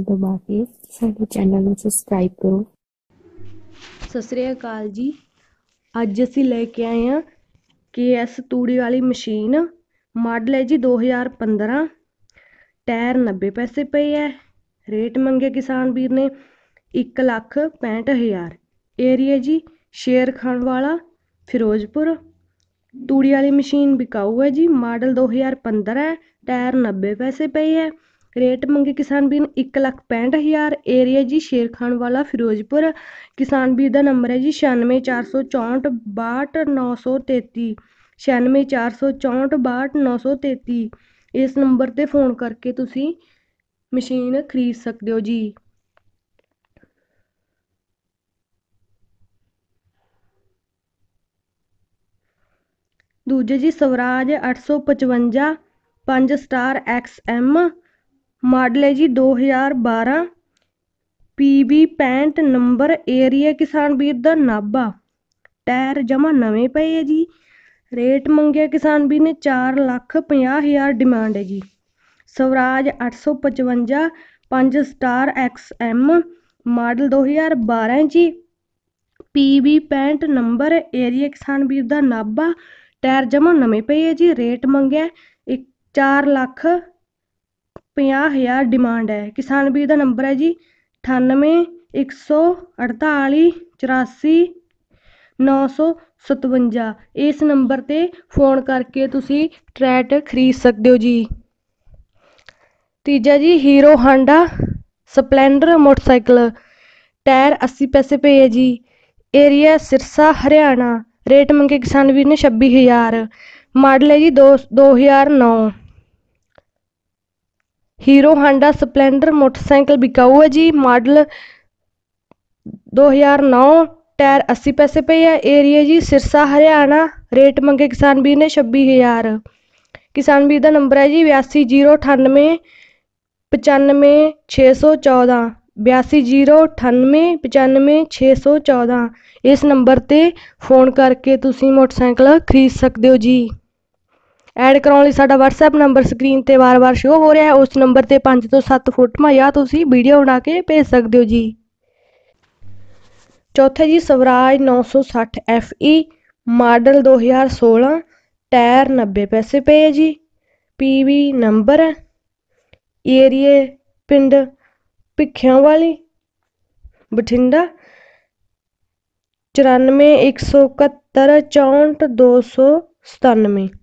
ਦਬਾ ਕੇ ਸਾਡੇ ਚੈਨਲ ਨੂੰ ਸਬਸਕ੍ਰਾਈਬ ਕਰੋ। ਸਤਿ ਸ੍ਰੀ ਅਕਾਲ ਜੀ। ਅੱਜ ਅਸੀਂ ਲੈ ਕੇ ਆਏ ਹਾਂ ਕੇਐਸ ਤੂੜੀ ਵਾਲੀ ਮਸ਼ੀਨ। ਮਾਡਲ ਹੈ ਜੀ 2015 ਟਾਇਰ 90 ਪੈਸੇ ਪਏ ਹੈ ਰੇਟ ਮੰਗੇ ਕਿਸਾਨ ਵੀਰ ਨੇ 1 ਲੱਖ 65 ਹਜ਼ਾਰ। ਏਰੀਆ ਜੀ ਸ਼ੇਰ ਖਾਨ ਵਾਲਾ, ਫਿਰੋਜ਼ਪੁਰ। ਤੂੜੀ ਵਾਲੀ ਮਸ਼ੀਨ ਬਿਕਾਊ ਹੈ ਜੀ। ਮਾਡਲ 2015 ਹੈ ਟਾਇਰ 90 ਪੈਸੇ ਪਏ ਹੈ ਰੇਟ ਮੰਗੇ ਕਿਸਾਨ ਵੀਰ ਇੱਕ ਲੱਖ 65 ਹਜ਼ਾਰ। ਏਰੀਆ ਜੀ ਸ਼ੇਰ ਖਾਨ ਵਾਲਾ ਫਿਰੋਜ਼ਪੁਰ। ਕਿਸਾਨ ਵੀਰ ਦਾ ਨੰਬਰ ਹੈ ਜੀ 9644 62933 9644 62933 ਇਸ ਨੰਬਰ ਤੇ ਫੋਨ ਕਰਕੇ ਤੁਸੀਂ ਮਸ਼ੀਨ ਖਰੀਦ ਸਕਦੇ ਹੋ ਜੀ। ਦੂਜੇ ਜੀ Swaraj 855 5 star X M. Model ਹੈ ਜੀ 2012 ਪੀਬੀ 65 ਨੰਬਰ ਏਰੀਆ ਕਿਸਾਨ ਵੀਰ ਦਾ ਨਾਭਾ। ਟਾਇਰ ਜਮਾ ਨਵੇਂ ਪਏ ਹੈ ਜੀ। ਰੇਟ ਮੰਗਿਆ ਕਿਸਾਨ ਵੀਰ ਨੇ 4 ਲੱਖ 50 ਹਜ਼ਾਰ ਡਿਮਾਂਡ ਹੈ ਜੀ। Swaraj 855 5 star X M model 2012 ਜੀ। ਪੀਬੀ 65 ਨੰਬਰ ਏਰੀਆ ਕਿਸਾਨ ਵੀਰ ਦਾ ਨਾਭਾ। ਟਾਇਰ ਜਮਾ ਨਵੇਂ ਪਏ ਹੈ ਜੀ। ਰੇਟ ਮੰਗਿਆ 4 ਲੱਖ 50 ਹਜ਼ਾਰ ਡਿਮਾਂਡ ਹੈ। ਕਿਸਾਨ ਵੀਰ ਦਾ ਨੰਬਰ ਹੈ ਜੀ 98 148 84 957 ਇਸ ਨੰਬਰ ਤੇ ਫੋਨ ਕਰਕੇ ਤੁਸੀਂ ਟਰੈਟ ਖਰੀਦ ਸਕਦੇ ਹੋ ਜੀ। ਤੀਜਾ ਜੀ Hero Honda Splendor motorcycle tyre 80 ਪੈਸੇ ਪਏ ਹੈ ਜੀ। ਏਰੀਆ ਸਿਰਸਾ, ਹਰਿਆਣਾ। ਰੇਟ ਮੰਗੇ ਕਿਸਾਨ ਵੀਰ ਨੇ 26000 ਮਾਡਲ ਹੈ ਜੀ 2009 ਹੀਰੋ ਹਾਂਡਾ ਸਪਲੈਂਡਰ ਮੋਟਰਸਾਈਕਲ ਬਿਕਾਊ ਹੈ ਜੀ। ਮਾਡਲ 2009 ਟਾਇਰ 80 ਪੈਸੇ ਪਏ ਹੈ ਏਰੀਆ ਜੀ ਸਿਰਸਾ, ਹਰਿਆਣਾ। ਰੇਟ ਮੰਗੇ ਕਿਸਾਨ ਵੀਰ ਨੇ 26000 ਕਿਸਾਨ ਵੀਰ ਦਾ ਨੰਬਰ ਹੈ ਜੀ 82098 95614 82098 95614 ਇਸ ਨੰਬਰ ਤੇ ਫੋਨ ਕਰਕੇ ਤੁਸੀਂ ਮੋਟਰਸਾਈਕਲ ਖਰੀਦ ਸਕਦੇ ਹੋ ਜੀ। ਐਡ ਕਰਾਉਣ ਲਈ ਸਾਡਾ WhatsApp ਨੰਬਰ ਸਕਰੀਨ ਤੇ ਵਾਰ-ਵਾਰ ਸ਼ੋ ਹੋ ਰਿਹਾ ਹੈ। ਉਸ ਨੰਬਰ ਤੇ 5 ਤੋਂ 7 ਫੋਟੋਆਂ ਜਾਂ ਤੁਸੀਂ ਵੀਡੀਓ ਬਣਾ ਕੇ ਭੇਜ ਸਕਦੇ ਹੋ ਜੀ। ਚੌਥੇ ਜੀ, ਸਵਰਾਜ 960 FE ਮਾਡਲ 2016 ਟਾਇਰ 90 ਪੈਸੇ ਪਏ ਜੀ। ਪੀਵੀ ਨੰਬਰ ਏਰੀਏ ਪਿੰਡ ਭਿੱਖਿਆਂ ਵਾਲੀ ਬਠਿੰਡਾ 94 171 64 297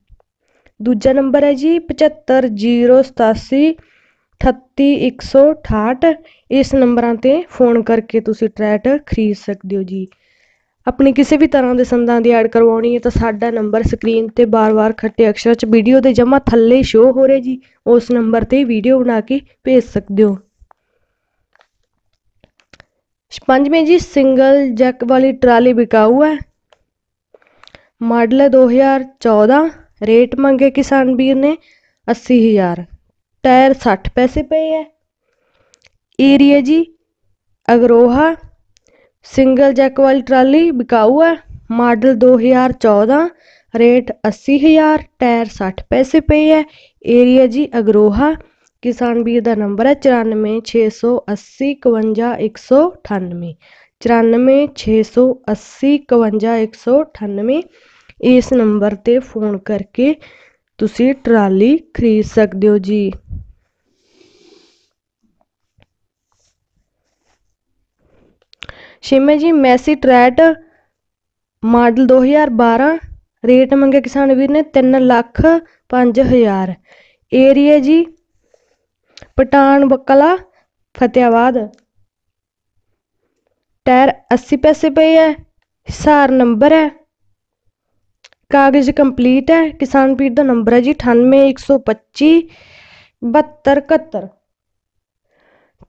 ਦੂਜਾ ਨੰਬਰ ਹੈ ਜੀ ਪਝੱਤਰ ਜੀਰੋ ਸਤਾਸੀ, ਅਠੱਤੀ, ਇੱਕ ਸੌ ਅਠਾਹਠ। ਇਸ ਨੰਬਰਾਂ 'ਤੇ ਫੋਨ ਕਰਕੇ ਤੁਸੀਂ ਟਰੈਟ ਖਰੀਦ ਸਕਦੇ ਹੋ ਜੀ। ਆਪਣੀ ਕਿਸੇ ਵੀ ਤਰ੍ਹਾਂ ਦੇ ਸੰਦਾਂ ਦੀ ਐਡ ਕਰਵਾਉਣੀ ਹੈ ਤਾਂ ਸਾਡਾ ਨੰਬਰ ਸਕਰੀਨ ਤੇ ਬਾਰ-ਬਾਰ ਖੱਟੇ ਅਕਸ਼ਰ 'ਚ ਵੀਡੀਓ ਦੇ ਜਮਾ ਥੱਲੇ ਸ਼ੋ ਹੋ ਰਿਹਾ ਜੀ। ਉਸ ਨੰਬਰ ਤੇ ਵੀਡੀਓ ਬਣਾ ਕੇ ਭੇਜ ਸਕਦੇ ਹੋ। ਪੰਜਵੇਂ ਜੀ, ਸਿੰਗਲ ਜੈਕ ਵਾਲੀ ਟਰਾਲੀ ਵਿਕਾਊ ਹੈ। ਮਾਡਲ ਹੈ 2014 ਰੇਟ ਮੰਗੇ ਕਿਸਾਨ ਵੀਰ ਨੇ 80000 ਟਾਇਰ 60 ਪੈਸੇ ਪਏ ਹੈ ਏਰੀਆ ਜੀ, ਅਗਰੋਹਾ, ਸਿੰਗਲ ਜੈਕ ਵਾਲੀ ਟਰਾਲੀ ਵਿਕਾਊ ਹੈ ਮਾਡਲ 2014 ਰੇਟ 80000 ਟਾਇਰ 60 ਪੈਸੇ ਪਏ ਹੈ ਏਰੀਆ ਜੀ, ਅਗਰੋਹਾ, ਕਿਸਾਨ ਵੀਰ ਦਾ ਨੰਬਰ ਹੈ 9468 51198 9468 51198 ਇਸ ਨੰਬਰ ਤੇ ਫੋਨ ਕਰਕੇ ਤੁਸੀਂ ਟਰਾਲੀ ਖਰੀਦ ਸਕਦੇ ਹੋ ਜੀ। ਛੇਵੇਂ ਜੀ, ਮੈਸੀ ਟਰੈਟ ਮਾਡਲ 2012 ਰੇਟ ਮੰਗੇ ਕਿਸਾਨ ਵੀਰ ਨੇ 3 ਲੱਖ 5000 ਏਰੀਆ ਜੀ ਪਟਾਨ ਬਕਲਾ, ਫਤਿਆਬਾਦ। ਟਾਇਰ 80 ਪੈਸੇ ਪਏ ਹੈ, ਹਿਸਾਰ ਨੰਬਰ ਹੈ। ਕਾਗਜ਼ ਕੰਪਲੀਟ ਹੈ। ਕਿਸਾਨ ਪੀੜ ਦਾ ਨੰਬਰ ਹੈ ਜੀ 98125 7271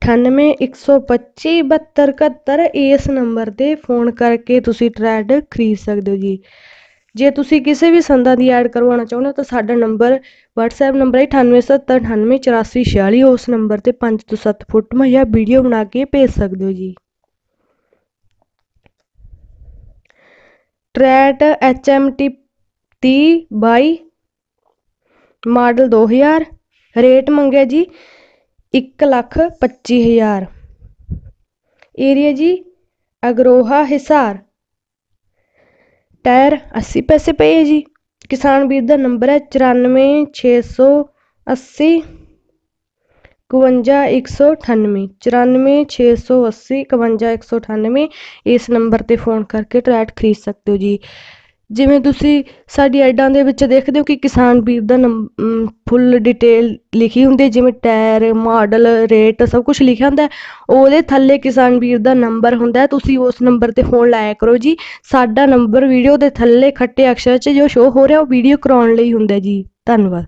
98125 7271 ਇਸ ਨੰਬਰ ਤੇ ਫੋਨ ਕਰਕੇ ਤੁਸੀਂ ਟਰੈਡ ਖਰੀਦ ਸਕਦੇ ਹੋ ਜੀ। ਜੇ ਤੁਸੀਂ ਕਿਸੇ ਵੀ ਸੰਦਾਂ ਦੀ ਐਡ ਕਰਵਾਉਣਾ ਚਾਹੁੰਦੇ ਹੋ ਤਾਂ ਸਾਡਾ ਨੰਬਰ, WhatsApp ਨੰਬਰ ਹੈ 9870988446 ਉਸ ਨੰਬਰ ਤੇ 5 ਤੋਂ 7 ਫੁੱਟ ਜਾਂ ਵੀਡੀਓ ਬਣਾ ਕੇ ਭੇਜ ਸਕਦੇ ਹੋ ਜੀ। ਟਰੈਟ HMT ਤੀਹ ਬਾਈ ਮਾਡਲ ਦੋ ਹਜ਼ਾਰ, ਰੇਟ ਮੰਗਿਆ ਜੀ ਇੱਕ ਲੱਖ ਪੱਚੀ ਹਜ਼ਾਰ। ਏਰੀਆ ਜੀ ਅਗਰੋਹਾ ਹਿਸਾਰ। ਟਾਇਰ 80 ਪੈਸੇ ਪਏ ਹੈ ਜੀ। ਕਿਸਾਨ ਵੀਰ ਦਾ ਨੰਬਰ ਹੈ ਚੁਰਾਨਵੇਂ ਛੇ ਸੌ ਅੱਸੀ, ਇਕਵੰਜਾ ਇੱਕ ਸੌ ਅਠਾਨਵੇਂ, ਚੁਰਾਨਵੇਂ ਛੇ ਸੌ ਅੱਸੀ, ਇਕਵੰਜਾ ਇੱਕ ਸੌ ਅਠਾਨਵੇਂ। ਇਸ ਨੰਬਰ 'ਤੇ ਫੋਨ ਕਰਕੇ ਟਰੈਕਟ ਖਰੀਦ ਸਕਦੇ ਹੋ ਜੀ। ਜਿਵੇਂ ਤੁਸੀਂ ਸਾਡੀ ਐਡਾਂ ਦੇ ਵਿੱਚ ਦੇਖਦੇ ਹੋ ਕਿ ਕਿਸਾਨ ਵੀਰ ਦਾ ਨੰਬ ਫੁੱਲ ਡਿਟੇਲ ਲਿਖੀ ਹੁੰਦੀ ਹੈ, ਜਿਵੇਂ ਟਾਇਰ, ਮਾਡਲ, ਰੇਟ ਸਭ ਕੁਝ ਲਿਖਿਆ ਹੁੰਦਾ ਉਹਦੇ ਥੱਲੇ ਕਿਸਾਨ ਵੀਰ ਦਾ ਨੰਬਰ ਹੁੰਦਾ ਤੁਸੀਂ ਉਸ ਨੰਬਰ ਤੇ ਫੋਨ ਲਾਇਆ ਕਰੋ ਜੀ। ਸਾਡਾ ਨੰਬਰ ਵੀਡੀਓ ਦੇ ਥੱਲੇ ਖੱਟੇ ਅਕਸ਼ਰ 'ਚ ਜੋ ਸ਼ੋ ਹੋ ਰਿਹਾ, ਉਹ ਵੀਡੀਓ ਕਰਾਉਣ ਲਈ ਹੁੰਦਾ ਜੀ। ਧੰਨਵਾਦ।